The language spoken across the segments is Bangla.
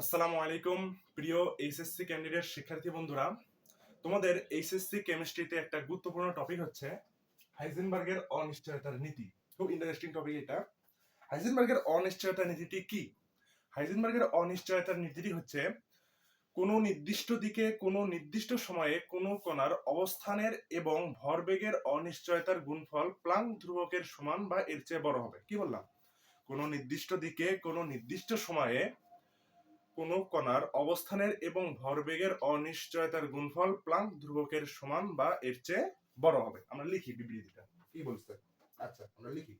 আসসালামু আলাইকুম, প্রিয় এইচএসসি ক্যান্ডিডেট শিক্ষার্থী বন্ধুরা। তোমাদের এইচএসসি কেমিস্ট্রিতে একটা গুরুত্বপূর্ণ টপিক হচ্ছে হাইজেনবার্গের অনিশ্চয়তার নীতি। খুব ইন্টারেস্টিং টপিক এটা। হাইজেনবার্গের অনিশ্চয়তার নীতিটি কি? হাইজেনবার্গের অনিশ্চয়তার নীতিটি হচ্ছে কোনো নির্দিষ্ট দিকে, কোনো নির্দিষ্ট সময়ে, কোনো কণার অবস্থানের এবং ভরবেগের অনিশ্চয়তার গুণফল প্লাং ধ্রুবকের সমান বা এর চেয়ে বড় হবে। কি বললাম? কোনো নির্দিষ্ট দিকে, কোনো নির্দিষ্ট সময়ে কোনো কণার অবস্থানের এবং ভরবেগের অনিশ্চয়তার গুণফল প্লাঙ্ক ধ্রুবকের সমান বা এর চেয়ে বড় হবে। আমরা লিখি বিবৃতিটা। কি বলছে? আচ্ছা আমরা লিখি।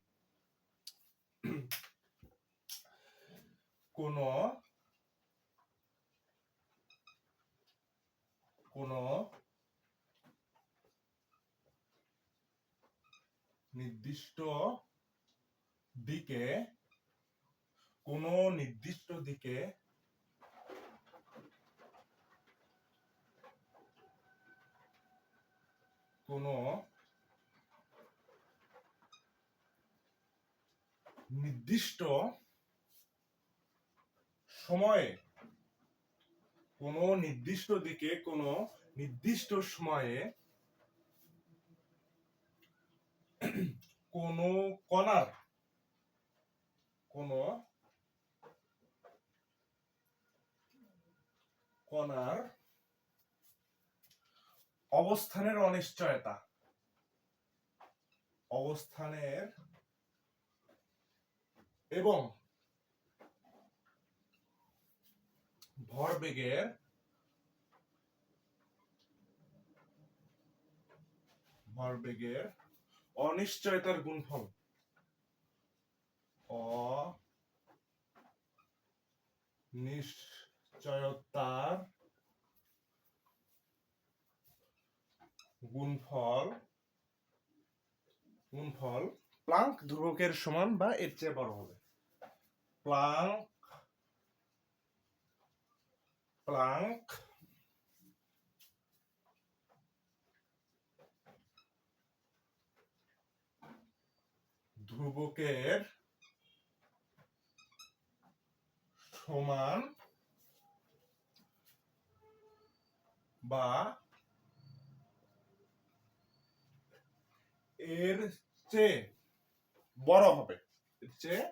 কোন কোন নির্দিষ্ট দিকে, কোন নির্দিষ্ট দিকে কোনো নির্দিষ্ট সময়ে কোনো নির্দিষ্ট দিকে কোনো নির্দিষ্ট সময়ে কোনো কণার কোনো কণার অবস্থানের অনিশ্চয়তা। অবস্থানের এবং ভরবেগের ভরবেগের অনিশ্চয়তার গুণফল। অনিশ্চয়তার গুণফল গুণফল প্লাঙ্ক ধ্রুবকের সমান বা এর চেয়ে বড় হবে। প্লাঙ্ক প্লাঙ্ক ধ্রুবকের সমান বা এর চেয়ে বড় হবে। এর চেয়ে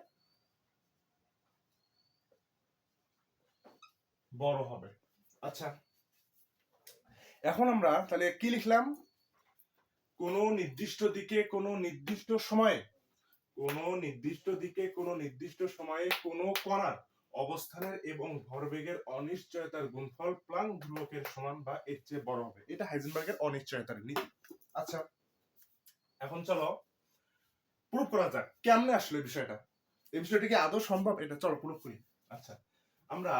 বড় হবে। আচ্ছা এখন আমরা তাহলে কি লিখলাম? কোন নির্দিষ্ট দিকে, কোন নির্দিষ্ট সময়ে, কোন নির্দিষ্ট দিকে, কোন নির্দিষ্ট সময়ে, কোন কণার অবস্থানের এবং ভরবেগের অনিশ্চয়তার গুণফল প্লাং ধ্রুবকের সমান বা এর চেয়ে বড় হবে। এটা হাইজেনবার্গের অনিশ্চয়তার নীতি। আচ্ছা এখন চলো প্রুফ করা যাক, কেমনে আসলে বিষয়টা? এই বিষয়টা কি আদৌ সম্ভব? এটা চলো প্রুফ করি। আচ্ছা আমরা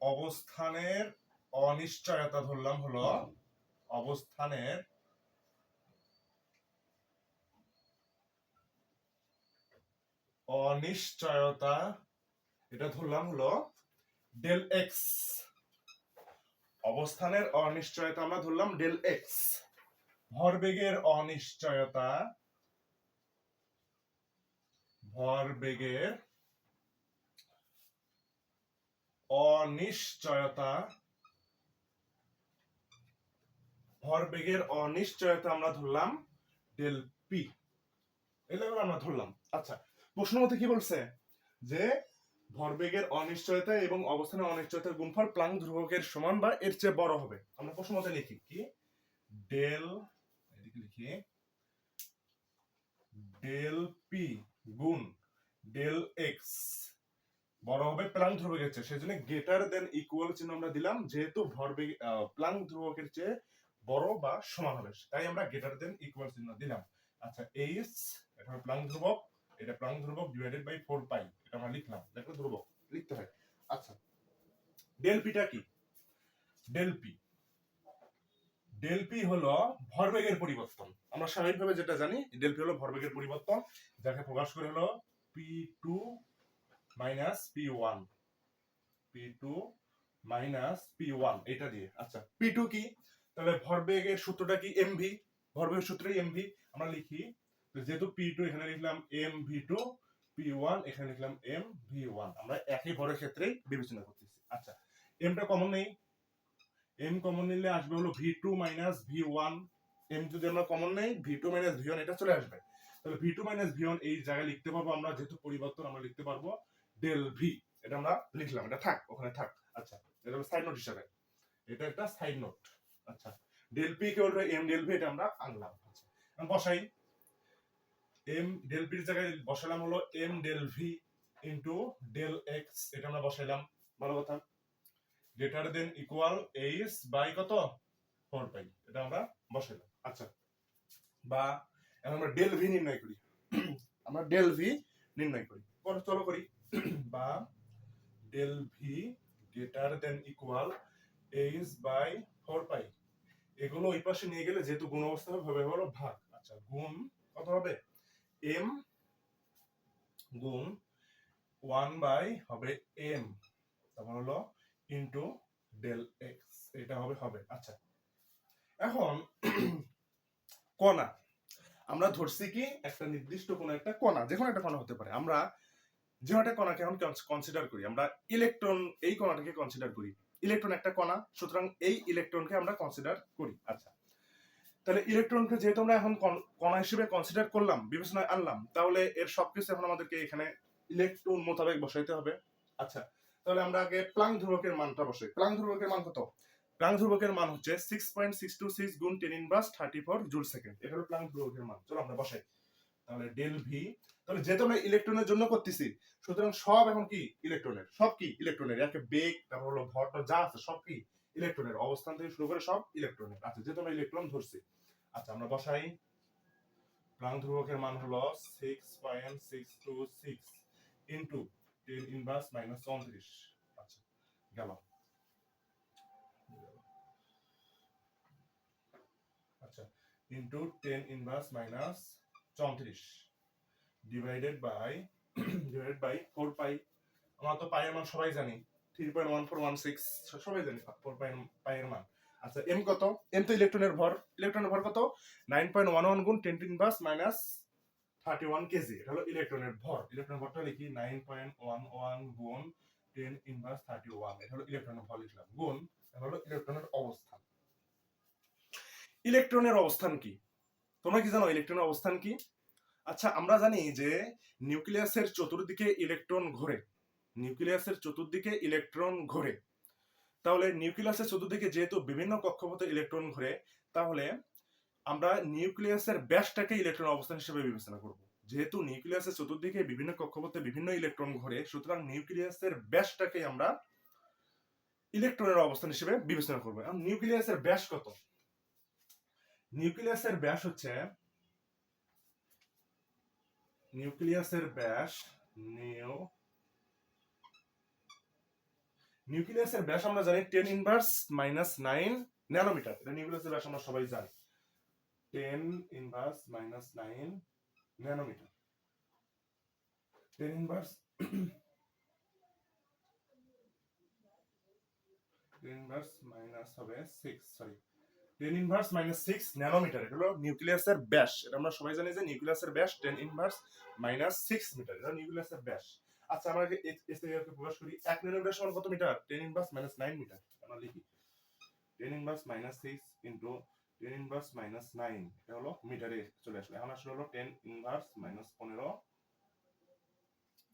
অবস্থানের অনিশ্চয়তা ধরলাম হলো অবস্থানের অনিশ্চয়তা, এটা ধরলাম হলো ডেল এক্স অবস্থানের অনিশ্চয়তা আমরা ধরলাম ডেল এক্স। ভরবেগের অনিশ্চয়তা ভরবেগের অনিশ্চয়তা ভরবেগের অনিশ্চয়তা আমরা ধরলাম ডেল পি। level আমরা ধরলাম। আচ্ছা প্রশ্ন মতে কি বলছে? যে ভরবেগের অনিশ্চয়তা এবং অবস্থানের অনিশ্চয়তার গুণফল প্লাং ধ্রুবকের সমান বা এর চেয়ে বড় হবে। আমরা প্রশ্ন মতে লিখি কি? ডেল, এদিকে লিখি, ডেল পি গুণ ডেল এক্স বড় হবে প্লাং ধ্রুবকের চেয়ে। সেজন্য গ্রেটার দেন ইকুয়াল চিহ্ন আমরা দিলাম, যেহেতু ভরবেগ প্লাং ধ্রুবকের চেয়ে বড় বা সমান হবে। তাই আমরা গ্রেটার দেন ইকুয়াল চিহ্ন দিলাম। আচ্ছা এইচ এটা প্লাং ধ্রুবক, এটা প্লাং ধ্রুবক ডিভাইডেড বাই ফোর পাই এটা আমরা লিখলাম দেখো ধ্রুবক লিখতে হয় আচ্ছা ডেল পিটা কি? ডেল পি ডেল পি হলো ভরবেগের পরিবর্তন। আমরা স্বাভাবিকভাবে যেটা জানি ডেলপি হলো ভরবেগের পরিবর্তন, যাকে প্রকাশ করে হলো P two minus P one P two minus P one এটা দিয়ে। আচ্ছা পি টু কি? তাহলে ভরবেগের সূত্রটা কি? এমভি ভরবেগের সূত্রই এমভি আমরা লিখি যেহেতু পি টু এখানে লিখলাম M V two P one এখানে লিখলাম এম ভি ওয়ান আমরা একই ভরের ক্ষেত্রেই বিবেচনা করতেছি। আচ্ছা এমটা কমন নেই। এম কমন নিলে আসবে হলো V two minus V one M যদি আমরা কমন নেই V two minus V one এটা চলে আসবে। তাহলে V two minus V one এই জায়গায় লিখতে পারব আমরা, যেহেতু পরিবর্তন আমরা লিখতে পারব ডেল ভি এটা আমরা লিখলাম, এটা থাক, ওখানে থাক। আচ্ছা এটা হলো সাইড নোট হিসাবে। এটা একটা সাইড নোট আচ্ছা ডেল পি কে বলবে এম ডেল ভি এটা আমরা আনলাম। আচ্ছা বসাই। এম ডেল পির জায়গায় বসালাম হলো M del V into del X এটা আমরা বসাইলাম। ভালো কথা। Greater than equal H by কত? ফোর পাই এটা আমরা বসাইলাম। আচ্ছা। বা এখন আমরা ডেল ভি নির্ণয় করি। আমরা ডেল ভি নির্ণয় করি। চলো করি। বা del V greater than equal H by four pi এগুলো ওই পাশে নিয়ে গেলে যেহেতু গুণ অবস্থা হবে হলো ভাগ। আচ্ছা গুণ কত হবে? এম গুণ ওয়ান বাই হবে এম তারপর হলো ইন্টু ডেল এক্স এটা হবে হবে। আচ্ছা। এখন, কণা। আমরা ধরছি কি, একটা নির্দিষ্ট কোনো একটা কণা, যে কোনো একটা কণা হতে পারে। আমরা যে একটা কণাকে এখন কনসিডার করি। আমরা ইলেকট্রন এই কণাটাকে কনসিডার করি। ইলেকট্রন একটা কণা, সুতরাং এই ইলেকট্রনকে আমরা কনসিডার করি। আচ্ছা। তাহলে ইলেকট্রনকে যেহেতু আমরা এখন কণ- হিসেবে কনসিডার করলাম, বিবেচনায় আনলাম, তাহলে এর সবকিছু এখন আমাদেরকে এখানে ইলেকট্রন মোতাবেক বসাইতে হবে। আচ্ছা। তাহলে আমরা আগে প্লাং ধ্রুবকের মানটা বসাই। প্লাং ধ্রুবকের মান কত? প্লাং ধ্রুবকের মান হচ্ছে six point six two six গুণ ten inverse thirty four joule second এটা হলো প্লাং ধ্রুবকের মান। চলো আমরা বসাই। তাহলে ডেল ভি তাহলে যেহেতু আমরা ইলেকট্রনের জন্য করতেছি, সুতরাং সব এখন কি? ইলেকট্রনের। সব কি? ইলেকট্রনের। একে বেগ, তারপর হলো ভর টর যা আছে সব কি? ইলেকট্রনের। অবস্থান থেকে শুরু করে সব ইলেকট্রনের। আচ্ছা যেহেতু আমরা ইলেকট্রন ধরছি আচ্ছা আমরা বসাই। প্রাং ধ্রুবকের মান হলো six point six two six into ten inverse minus চৌত্রিশ আচ্ছা গেল আচ্ছা ইন্টু টেন ইনভার্স মাইনাস চৌত্রিশ divided by divided by four pi আমরা তো পাইয়ের মান সবাই জানি। Three point one four one six সবাই জানি। ফোর পাই পাইয়ের মান। আচ্ছা এম কত? এম তো ইলেকট্রনের ভর। ইলেকট্রনের ভর কত? নাইন পয়েন্ট ওয়ান ওয়ান গুণ ten inverse minus thirty one KG এটা হলো ইলেকট্রনের ভর। ইলেকট্রনের ভরটা লিখি নাইন পয়েন্ট ওয়ান ওয়ান গুণ টেন ইনভার্স থার্টি ওয়ান এটা হলো ইলেকট্রনের ভর লিখলাম। গুণ এটা হলো ইলেকট্রনের অবস্থান। ইলেকট্রনের অবস্থান কি? তোমরা কি জানো ইলেকট্রনের অবস্থান কি? আচ্ছা আমরা জানি যে নিউক্লিয়াসের চতুর্দিকে ইলেকট্রন ঘোরে। নিউক্লিয়াসের চতুর্দিকে ইলেকট্রন ঘোরে। তাহলে নিউক্লিয়াসের চতুর্দিকে যেহেতু বিভিন্ন কক্ষপথে ইলেকট্রন ঘোরে, তাহলে আমরা নিউক্লিয়াসের ব্যাসটাকে ইলেকট্রন অবস্থান হিসেবে বিবেচনা করব। যেহেতু নিউক্লিয়াসের চতুর্দিকে বিভিন্ন কক্ষপথে বিভিন্ন ইলেকট্রন ঘোরে, সুতরাং নিউক্লিয়াসের ব্যাসটাকে আমরা ইলেকট্রনের অবস্থান হিসেবে বিবেচনা করব। এখন নিউক্লিয়াসের ব্যাস কত? নিউক্লিয়াসের ব্যাস হচ্ছে, নিউক্লিয়াসের ব্যাস নিউ, নিউক্লিয়াসের ব্যাস আমরা জানি ten inverse minus nine nanometre এটা নিউক্লিয়াসের ব্যাস আমরা সবাই জানি। Ten inverse minus nine nanometre ten inverse ten inverse minus হবে six sorry ten inverse minus six nanometre এটা হলো নিউক্লিয়াসের ব্যাস। এটা আমরা সবাই জানি যে নিউক্লিয়াসের ব্যাস ten inverse minus six metre এটা নিউক্লিয়াসের ব্যাস। আচ্ছা আমরা আগে এস এস থেকে প্রকাশ করি, এক ন্যানোমিটার সমান কত metre ten inverse minus nine metre আমরা লিখি। Ten inverse minus six into ten inverse minus nine এটা হলো মিটারে চলে আসলো এখন আসলে হলো টেন ইনভার্স মাইনাস পনেরো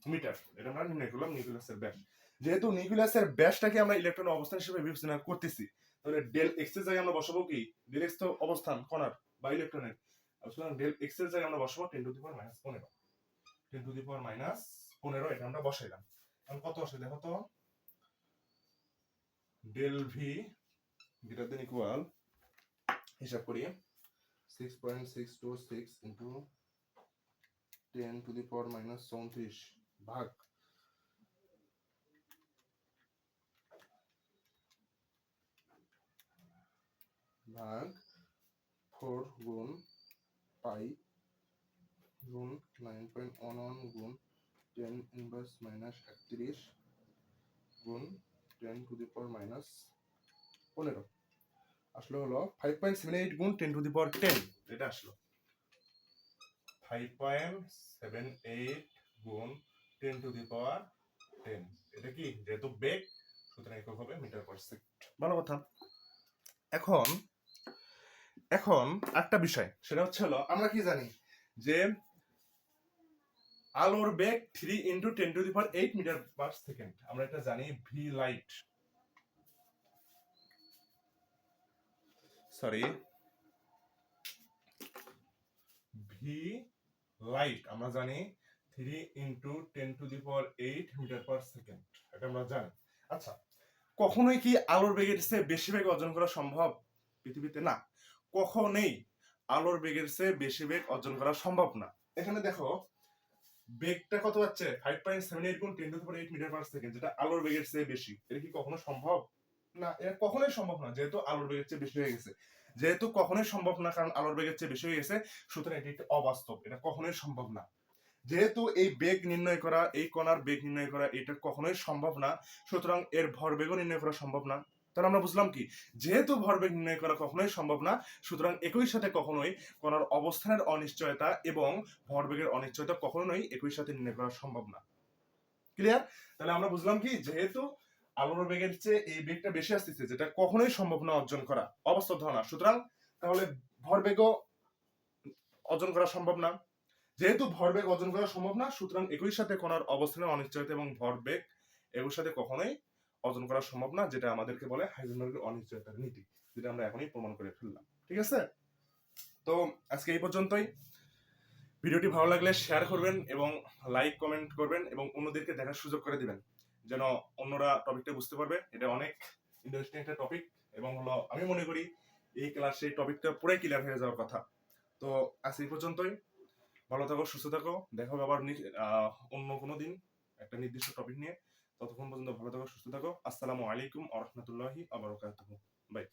মিটার এটা আমরা নির্ণয় করলাম নিউক্লিয়াসের ব্যাস যেহেতু নিউক্লিয়াসের ব্যাসটাকে আমরা ইলেকট্রন অবস্থান হিসেবে বিবেচনা করতেছি তাহলে ডেল এক্সের জায়গায় আমরা বসাবো কি ডেল এক্স তো অবস্থান কণার বা ইলেকট্রনের সুতরাং ডেল এক্সের জায়গায় আমরা বসাবো ten to the power minus পনেরো ten to the power minus পনেরো এটা আমরা বসাইলাম এখন কত আসে দেখো তো del V greater than equal হিসাব করি six point six two six into ten to the power minus চৌত্রিশ ভাগ ভাগ ফোর গুণ পাই গুণ নাইন পয়েন্ট ওয়ান ওয়ান গুণ টেন ইনভার্স মাইনাস একত্রিশ গুণ ten to the power minus পনেরো আসলে হলো ফাইভ পয়েন্ট সেভেন এইট গুণ ten to the power ten এটা আসলো। ফাইভ পয়েন্ট সেভেন এইট গুণ ten to the power ten এটা কি? যেহেতু বেগ সুতরাং একক হবে মিটার পার সেকেন্ড ভালো কথা। এখন এখন একটা বিষয়, সেটা হচ্ছে হলো, আমরা কি জানি? যে আলোর বেগ three into ten to the power eight metre per second আমরা এটা জানি V light sorry V light আমরা জানি three into ten to the power eight metre per second এটা আমরা জানি। আচ্ছা কখনোই কি আলোর বেগের চেয়ে বেশি বেগ অর্জন করা সম্ভব? পৃথিবীতে না। কখনোই আলোর বেগের চেয়ে বেশি বেগ অর্জন করা সম্ভব না। এখানে দেখো, বেগটা কত হচ্ছে ফাইভ পয়েন্ট সেভেন এইট গুণ ten to power eight metre per second যেটা আলোর বেগের চেয়ে বেশি। এটা কি কখনো সম্ভব? না, এটা কখনোই সম্ভব না, যেহেতু আলোর বেগের চেয়ে বেশি হয়ে গেছে। যেহেতু কখনোই সম্ভব না, কারণ আলোর বেগের চেয়ে বেশি হয়ে গেছে, সুতরাং এটি একটি অবাস্তব, এটা কখনোই সম্ভব না। যেহেতু এই বেগ নির্ণয় করা, এই কণার বেগ নির্ণয় করা, এটা কখনোই সম্ভব না, সুতরাং এর ভরবেগও নির্ণয় করা সম্ভব না। তাহলে আমরা বুঝলাম কি, যেহেতু ভরবেগ নির্ণয় করা কখনোই সম্ভব না, সুতরাং একই সাথে কখনোই কণার অবস্থানের অনিশ্চয়তা এবং ভরবেগের অনিশ্চয়তা কখনোই একই সাথে নির্ণয় করা সম্ভব না। ক্লিয়ার তাহলে আমরা বুঝলাম কি, যেহেতু আলোর বেগের চেয়ে এই বেগটা বেশি আসতেছে, যেটা কখনোই সম্ভব না অর্জন করা, অবাস্তব ধারণা। সুতরাং তাহলে ভরবেগও অর্জন করা সম্ভব না। যেহেতু ভরবেগ অর্জন করা সম্ভব না, সুতরাং একই সাথে কণার অবস্থানের অনিশ্চয়তা এবং ভরবেগ একই সাথে কখনোই অর্জন করা সম্ভব না, যেটা আমাদেরকে বলে হাইজেনবার্গের অনিশ্চয়তার নীতি, যেটা আমরা এখনই প্রমাণ করে ফেললাম। ঠিক আছে? তো আজকে এই পর্যন্তই। ভিডিওটি ভালো লাগলে শেয়ার করবেন এবং লাইক, কমেন্ট করবেন এবং অন্যদেরকে দেখার সুযোগ করে দিবেন। যেন অন্যরা টপিকটা বুঝতে পারবে। এটা অনেক ইন্টারেস্টিং একটা টপিক এবং হলো আমি মনে করি এই ক্লাসে এই টপিকটা পুরাই ক্লিয়ার হয়ে যাওয়ার কথা। তো আজ এই পর্যন্তই। ভালো থাকো, সুস্থ থাকো। দেখা হবে আবার অন্য কোনো দিন একটা নির্দিষ্ট টপিক নিয়ে। ততক্ষণ পর্যন্ত ভালো থাকো, সুস্থ থাকো। আসসালামু আলাইকুম আ রহমতুল্লাহি বাই